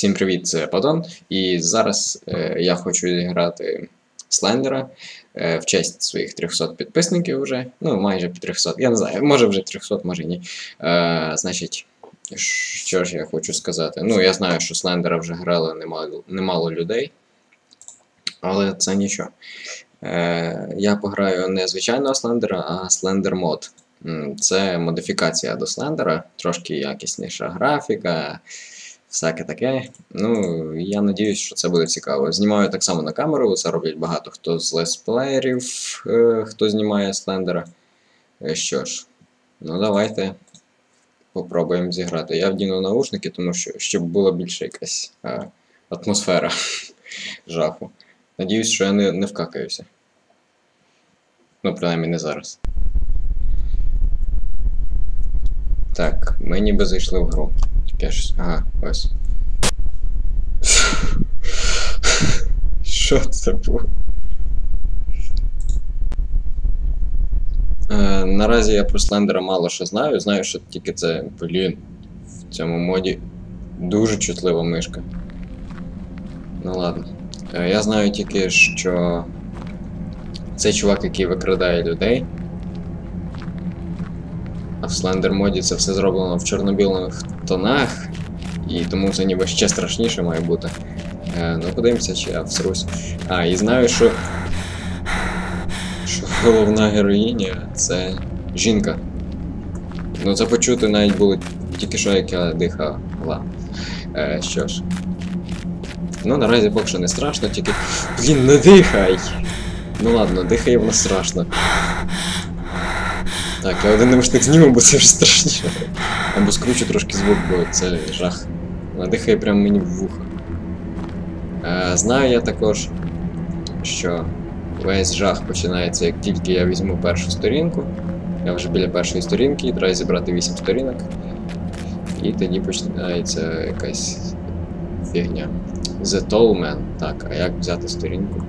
Всім привіт, це Падон. І зараз е, я хочу зіграти Слендера е, в честь своїх 300 підписників вже. Ну, майже 300. Я не знаю, може вже 300, може ні. Е, значить, що ж я хочу сказати? Ну, я знаю, що Слендера вже грало немало, немало людей. Але це нічого. Е, я пограю не звичайного Слендера, а Слендер мод. Це модифікація до Слендера, трошки якісніша графіка всяке таке. Ну, я надіюсь, що це буде цікаво. Знімаю так само на камеру, це роблять багато хто з лесплеєрів, е, хто знімає слендера. Що ж, ну давайте попробуємо зіграти. Я вдіну наушники, тому що щоб була більше якась е, атмосфера жаху. Надіюсь, що я не, не вкакаюся. Ну, принаймні не зараз. Так, ми ніби зайшли в гру. Таке щось. Ага, ось. Що це було? Е, наразі я про слендера мало що знаю. Знаю, що тільки це, блін, в цьому моді дуже чутлива мишка. Ну ладно. Е, я знаю тільки, що цей чувак, який викрадає людей. А в слендер моді це все зроблено в чорно-білих тонах, і тому це ніби ще страшніше має бути. Е, ну, подивимося, чи я всрусь. А, і знаю, що. що головна героїня це жінка. Ну це почути навіть було тільки що як я дихала. Е, Що ж. Ну, наразі поки що не страшно, тільки. Блін, не дихай! Ну ладно, дихає воно страшно. Так, я один наушник зніму, бо це вже страшніше. Або скручу трошки звук, бо це жах. Надихає прямо мені в вухо. Е, Знаю я також, що весь жах починається, як тільки я візьму першу сторінку. Я вже біля першої сторінки і треба зібрати 8 сторінок. І тоді починається якась фігня. The Tall Man. Так, а як взяти сторінку?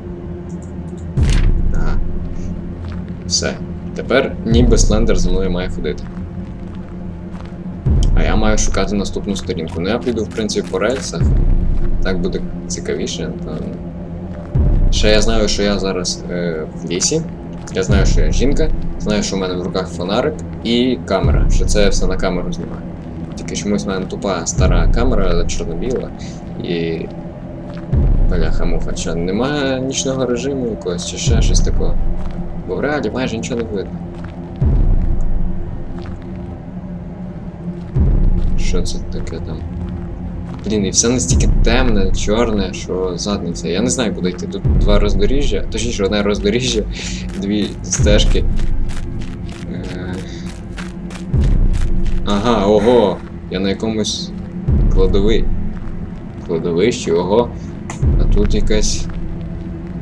Ага. Все. Тепер ніби слендер за мною має ходити. А я маю шукати наступну сторінку. Ну я піду, в принципі, по рельсах. Так буде цікавіше, напевно. Ще я знаю, що я зараз е, в лісі. Я знаю, що я жінка, знаю, що в мене в руках фонарик і камера, що це я все на камеру знімаю. Тільки чомусь в мене тупа стара камера, чорно-біла. І. Бляха-муха, що немає нічного режиму якогось чи ще щось такого. Бо в реалі майже нічого не видно. Що це таке там? Блін, і все настільки темне, чорне, що задниця. Я не знаю, куди йти. Тут два роздоріжжя, точніше одне роздоріжжя, дві стежки. Е... Ага, ого! Я на якомусь кладовий. Кладовищі, ого. А тут якась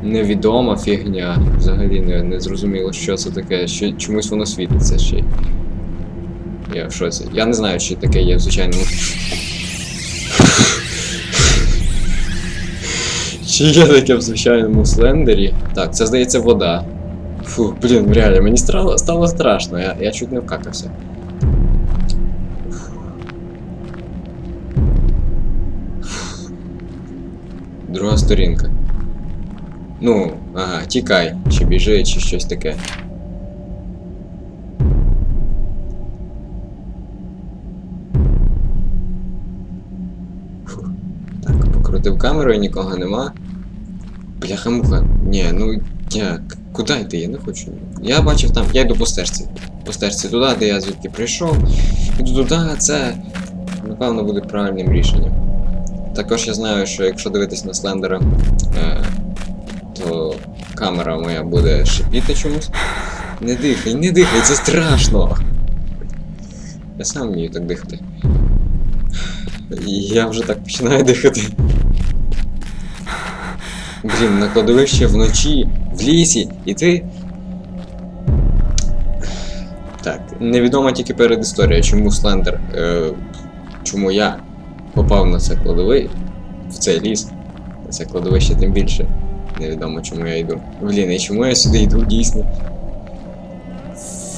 невідома фігня. Взагалі не, не зрозуміло, що це таке. Що, чомусь воно світиться ще. Я в шоці. Я не знаю, чи таке є в звичайному. Чи є таке в звичайному слендері? Так, це здається вода. Фу, блін, реально, мені стало, стало страшно, я, я чуть не вкакався. Друга сторінка. Ну, ага, тікай, чи біжи, чи щось таке. Так, покрутив камеру і нікого нема. Бляха-муха. Ні, ну як? Куди йти? Я не хочу. Я бачив там, я йду по стежці. По стежці туди, де я звідки прийшов. Іду туди, це напевно буде правильним рішенням. Також я знаю, що якщо дивитись на слендера, е, то камера моя буде шипіти чомусь. Не дихай, не дихай, це страшно. Я сам вмію так дихати. Я вже так починаю дихати. Блін, на кладовище вночі, в лісі, і ти. Так, невідома тільки перед історія, чому Слендер. Е, чому я попав на це кладовий, в цей ліс. На це кладовище тим більше. Невідомо чому я йду. Блін, і чому я сюди йду дійсно?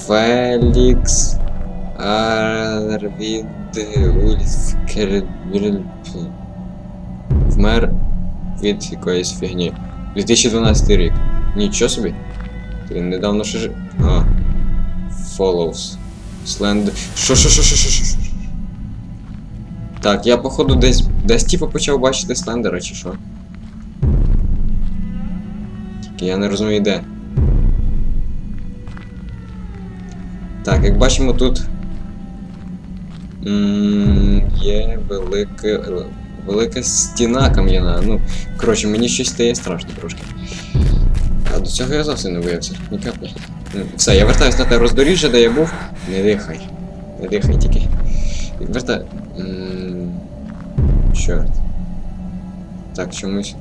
Фелікс Арвід Ульф Вмер від якоїсь фігні. 2012 рік. Нічого собі. Він недавно ще жив. А. Follows. Сленд. Що, що, що, що, що, що? Так, я походу десь. Десь типу почав бачити Слендера, чи що? Тільки я не розумію де. Так, як бачимо тут. м, Є велика. Велика стіна кам'яна. Ну, коротше, мені щось стає страшно трошки. А до цього я зовсім не боявся, ні каплі. Все, я вертаюсь на те роздоріжжя, де я був. Не дихай. Не дихай тільки. Вертай. Чорт. Так, чомусь.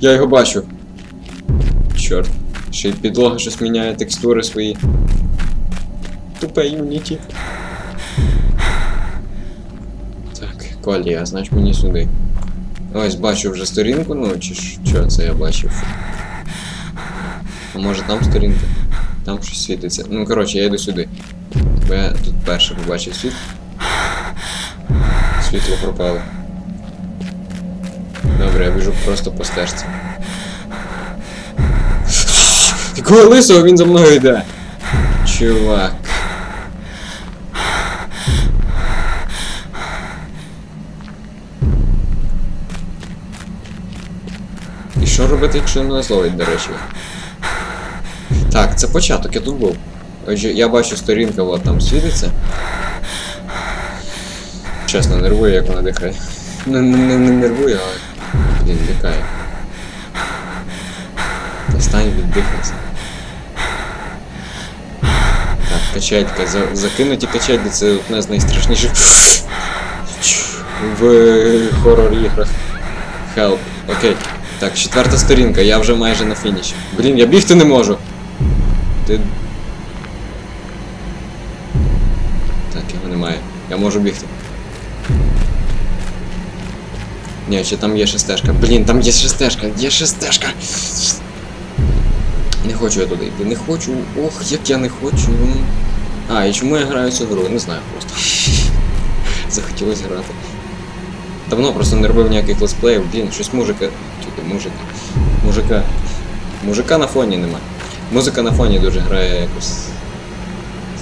Я його бачу. Чорт. Ще й підлога щось міняє текстури свої. Тупе юніті. Так, колія, значить мені сюди. Ось бачу вже сторінку, ну чи що це я бачив? А може там сторінка? Там щось світиться. Ну коротше, я йду сюди. Бо я тут перше побачив світ. Світло пропало. Добре, я біжу просто по стежці. Якого лисого він за мною йде? Чувак. І що робити, якщо не зловить, до речі? Так, це початок, я тут був. Отже, я бачу сторінка, от там світиться. Чесно, нервує, як вона дихає. Не, не, не, не нервує, але. Блін, дихає. Достань віддихайся. Так, качелька. За, закинуті качельки це одне з найстрашніших в хоррор іграх. Help. Окей. Так, четверта сторінка, я вже майже на фініші. Блін, я бігти не можу. Ти. Так, його немає. Я можу бігти. Ні, чи там є шестежка. Блін, там є шестежка, є шестежка. Не хочу я туди йти, не хочу. Ох, як я не хочу. А, і чому я граю цю гру? Не знаю просто. Захотілося грати. Давно просто не робив ніяких летсплеїв, блін, щось музика. Тільки музика. Мужика. Мужика на фоні нема. Музика на фоні дуже грає якось.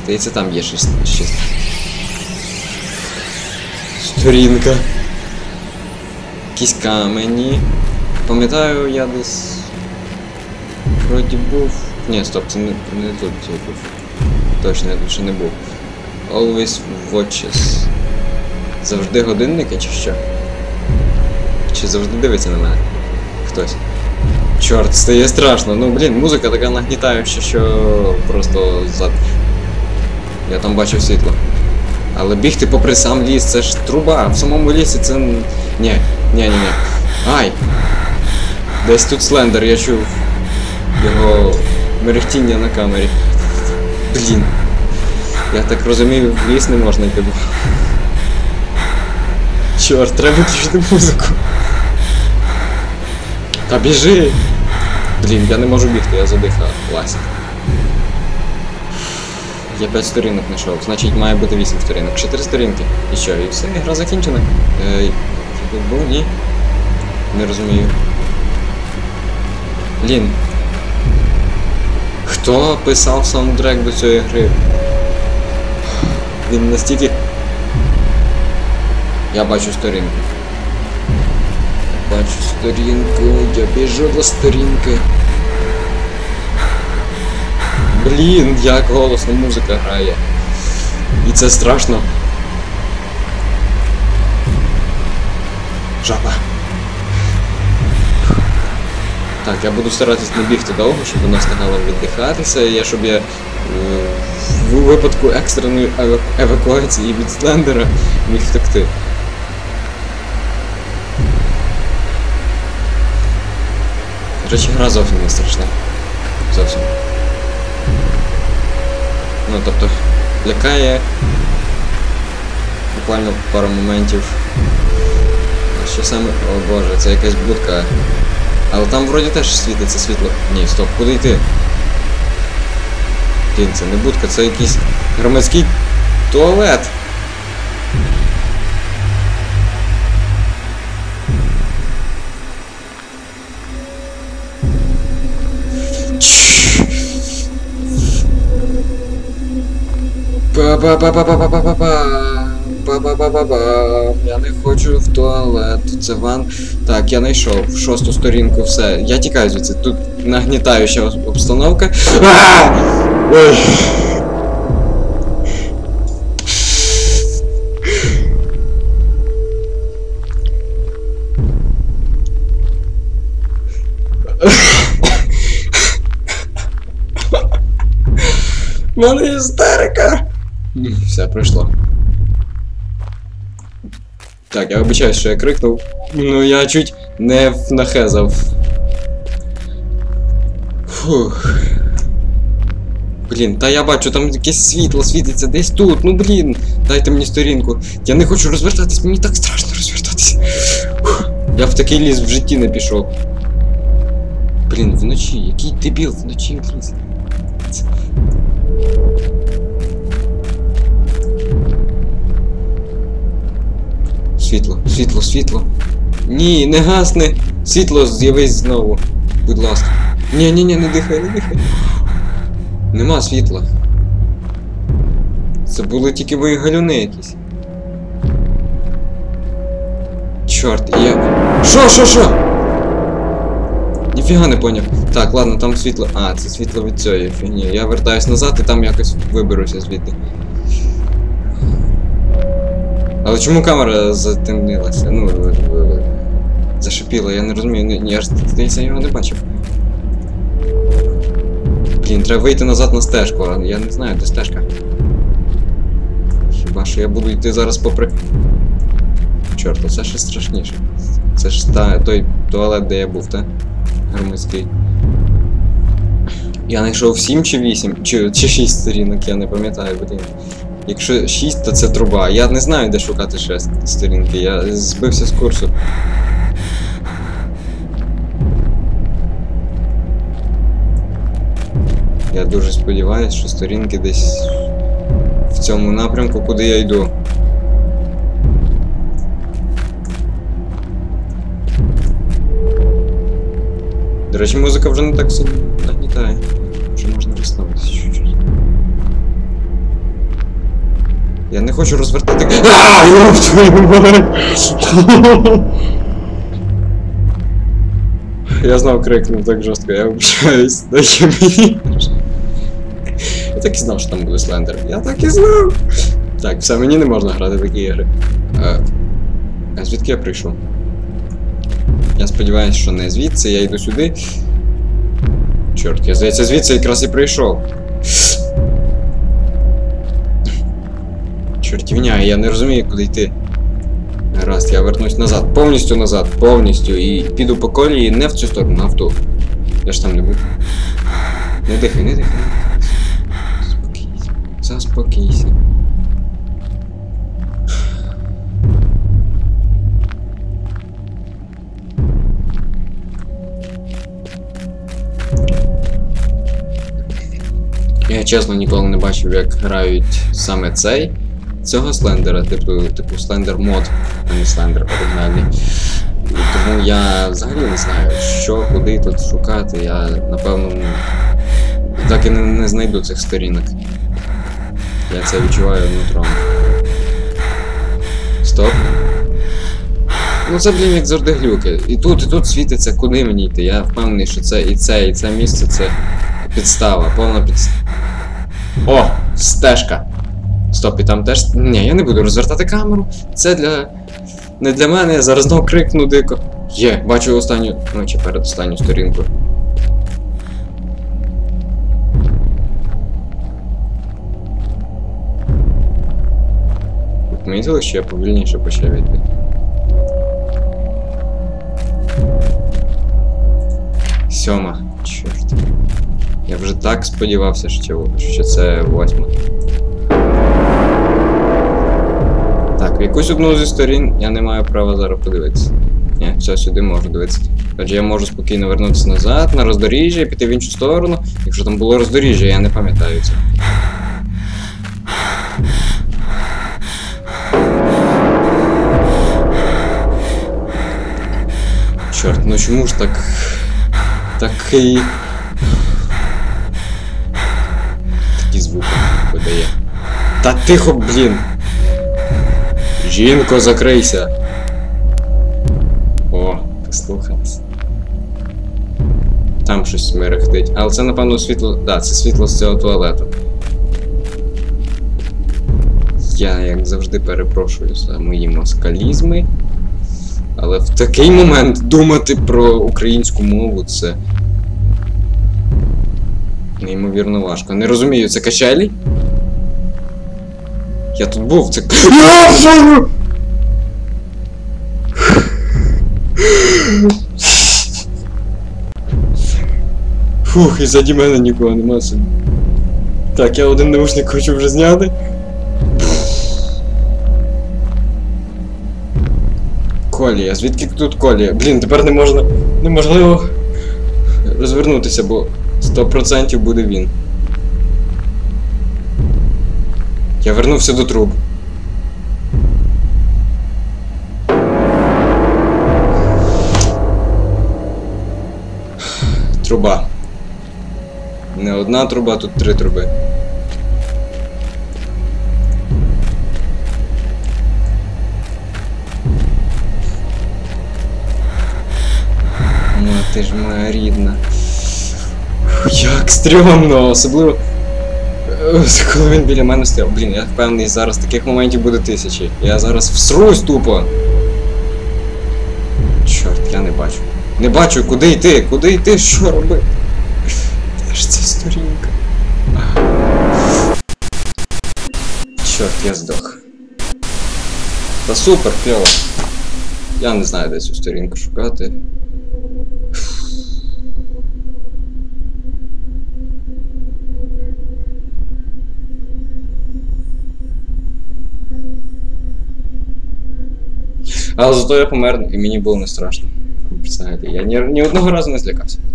Здається, там є щось. щось. Сторінка. Якісь камені. Пам'ятаю, я десь. Вроді був. Ні, стоп, це не, не тут я був. Точно, я тут ще не був. Always watches. Завжди годинники чи що? Чи завжди дивиться на мене? Хтось. Чорт, стає страшно. Ну блін, музика така нагнітаюча, що просто зад. Я там бачив світло. Але бігти попри сам ліс, це ж труба. В самому лісі це. Ні, ні, ні, ні. Ай! Десь тут слендер, я чув його мерехтіння на камері. Блін. Я так розумію, в ліс не можна йти. Чорт, треба виключити музику. Та біжи! Блін, я не можу бігти, я задихав. Класик. Я 5 сторінок знайшов, значить має бути 8 сторінок. 4 сторінки. І що, і все, гра закінчена. Е, був? Ні. Не розумію. Блін. Хто писав саундтрек до цієї гри? Він настільки. Я бачу сторінку. Сторінку, я біжу до сторінки. Блін, як голосно музика грає. І це страшно. Жаба. Так, я буду старатись не бігти довго, щоб вона встигала віддихатися, і я, щоб я е, в випадку екстреної еваку- евакуації від Слендера міг втекти. Речі, гра зовсім не страшна. Зовсім. Ну, тобто, лякає буквально пару моментів. Що саме. О боже, це якась будка. Але там вроді теж світиться світло. Ні, стоп, куди йти? Блін, це не будка, це якийсь громадський туалет. Ба-ба-ба-ба-ба-ба-ба-ба. Ба-ба-ба-ба-ба. Я не хочу в туалет. Це ван. Так, я знайшов шосту сторінку, все. Я тікаю звідси. Тут нагнітаюча обстановка. Мене істерика. Все, пройшло. Так, я вибачаюсь, що я крикнув. Ну я чуть не нахезав. Фух. Блін, та я бачу, там якесь світло світиться десь тут. Ну блін, дайте мені сторінку. Я не хочу розвертатись, мені так страшно розвертатись. Фух. Я в такий ліс в житті не пішов. Блін, вночі, який дебіл вночі в ліс. Світло, світло, світло. Ні, не гасни. Світло з'явись знову. Будь ласка. Ні, ні, ні, не дихай, не дихай. Нема світла. Це були тільки мої галюни якісь. Чорт, я. Що, що, що? Ніфіга не поняв. Так, ладно, там світло. А, це світло від цієї фігні. Я вертаюсь назад і там якось виберуся звідти. Але чому камера затемнилася? Ну, зашипіла, я не розумію. Я ж здається, його не бачив. Блін, треба вийти назад на стежку, а я не знаю, де стежка. Хіба що я буду йти зараз попри. Чорт, це ще страшніше. Це ж та, той туалет, де я був, так? Громадський. Я знайшов 7 чи 8, чи, чи 6 сторінок, я не пам'ятаю, блін. Якщо 6, то це труба. Я не знаю, де шукати ще сторінки. Я збився з курсу. Я дуже сподіваюся, що сторінки десь в цьому напрямку, куди я йду. До речі, музика вже не так сильно не хочу розвертати. Я знав крикнув так жорстко, я вибачаюсь, дайте мені. Я так і знав, що там буде слендер. Я так і знав. Так, все, мені не можна грати в такі ігри. А, а звідки я прийшов? Я сподіваюся, що не звідси, я йду сюди. Чорт, я здається, звідси якраз і прийшов. Чортівня, я не розумію, куди йти. Гаразд, я вернусь назад, повністю назад, повністю. І піду по колії не в цю сторону, а в ту. Я ж там не буду. Не дихай, не дихай. Заспокійся. Заспокійся. Я чесно ніколи не бачив, як грають саме цей цього слендера, типу, типу слендер мод, а не слендер оригінальний. Тому я взагалі не знаю, що, куди тут шукати. Я напевно так і не, не знайду цих сторінок. Я це відчуваю нутром. Стоп. Ну це, блін, як завжди глюки. І тут, і тут світиться, куди мені йти. Я впевнений, що це і це, і це місце це підстава, повна підстава. О, стежка. Стоп, і там теж. Ні, я не буду розвертати камеру. Це для. Не для мене, я зараз знову крикну дико. Є, бачу останню. Ну, чи перед останню сторінку. Помітили, що я повільніше почав йти? Сьома. Чорт. Я вже так сподівався, що це восьма. Якусь одну зі сторін я не маю права зараз подивитися. Ні, все, сюди можу дивитися. Отже, я можу спокійно вернутися назад, на роздоріжжя і піти в іншу сторону. Якщо там було роздоріжжя, я не пам'ятаю це. Чорт, ну чому ж так. Такий. Такі звуки видає. Та тихо, блін. Жінко, закрийся. О, послухалась. Там щось мерехтить. Але це, напевно, світло. Да, це світло з цього туалету. Я, як завжди, перепрошую за мої москалізми. Але в такий момент думати про українську мову це. Неймовірно важко. Не розумію, це качелі? Я тут був, це. Фух, і заді мене нікого нема собі. Так, я один наушник хочу вже зняти. Колія, звідки тут колія? Блін, тепер не можна. Неможливо розвернутися, бо 100% буде він. Я вернувся до труб. Труба. Не одна труба, тут три труби. Ну, ти ж моя рідна. Як стрьомно, особливо. Коли він біля мене стояв. Блін, я впевнений, зараз таких моментів буде тисячі. Я зараз всрусь тупо. Чорт, я не бачу. Не бачу, куди йти, куди йти, що робити? Де ж ця сторінка? Чорт, я здох. Та супер, кльово. Я не знаю, де цю сторінку шукати. Але зато я помер, і мені було не страшно. Взагалі, я ні, ні одного разу не злякався.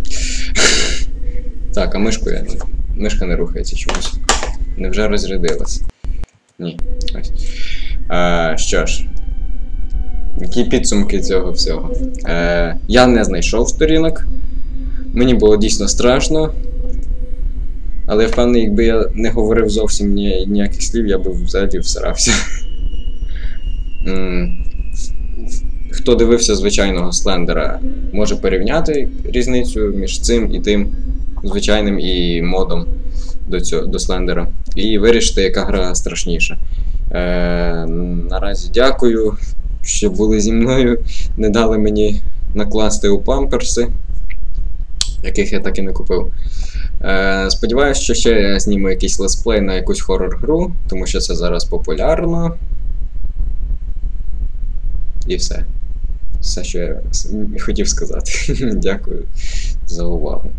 Так, а мишку я. Мишка не рухається чомусь. Невже розрядилась? Ні. Ось. А, що ж. Які підсумки цього всього? Е, я не знайшов сторінок. Мені було дійсно страшно. Але я впевнений, якби я не говорив зовсім ні, ніяких слів, я би взагалі всирався. Хто дивився звичайного слендера, може порівняти різницю між цим і тим звичайним і модом до цього, до слендера. І вирішити, яка гра страшніша. Е, наразі дякую, що були зі мною. Не дали мені накласти у памперси, яких я так і не купив. Е, сподіваюсь, що ще я зніму якийсь летсплей на якусь хоррор-гру, тому що це зараз популярно. І все. Все, що я хотів сказати. Дякую за увагу.